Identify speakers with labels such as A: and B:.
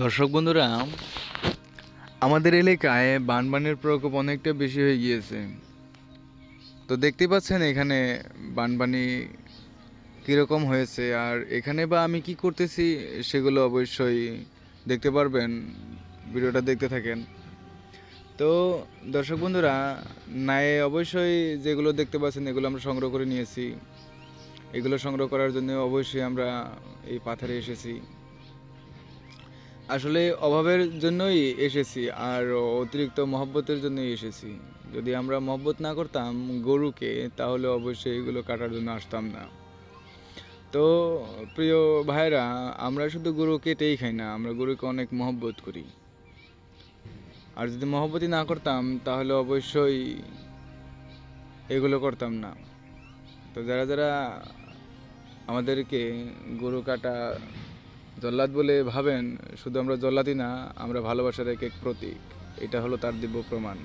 A: দর্শক বন্ধুরা, আমাদের এলাকায় বানবানের প্রকোপ অনেকটা বেশি হয়ে গিয়েছে। তো দেখতেই পাচ্ছেন এখানে বানবানি কীরকম হয়েছে, আর এখানে বা আমি কি করতেছি সেগুলো অবশ্যই দেখতে পারবেন, ভিডিওটা দেখতে থাকেন। তো দর্শক বন্ধুরা, নায়ে অবশ্যই যেগুলো দেখতে পাচ্ছেন এগুলো আমরা সংগ্রহ করে নিয়েছি। এগুলো সংগ্রহ করার জন্য অবশ্যই আমরা এই পাথারে এসেছি। আসলে অভাবের জন্যই এসেছি আর অতিরিক্ত মহব্বতের জন্যই এসেছি। যদি আমরা মহব্বত না করতাম গরুকে, তাহলে অবশ্যই এগুলো কাটার জন্য আসতাম না। তো প্রিয় ভাইরা আমরা শুধু গরু কেটেই খাই না, আমরা গরুকে অনেক মহব্বত করি। আর যদি মহব্বতই না করতাম, তাহলে অবশ্যই এগুলো করতাম না। তো যারা যারা আমাদেরকে গরু কাটা জল্লাদ বলে ভাবেন, শুধু আমরা জল্লাদই না, আমরা ভালোবাসার এক এক প্রতীক। এটা হলো তার দিব্য প্রমাণ।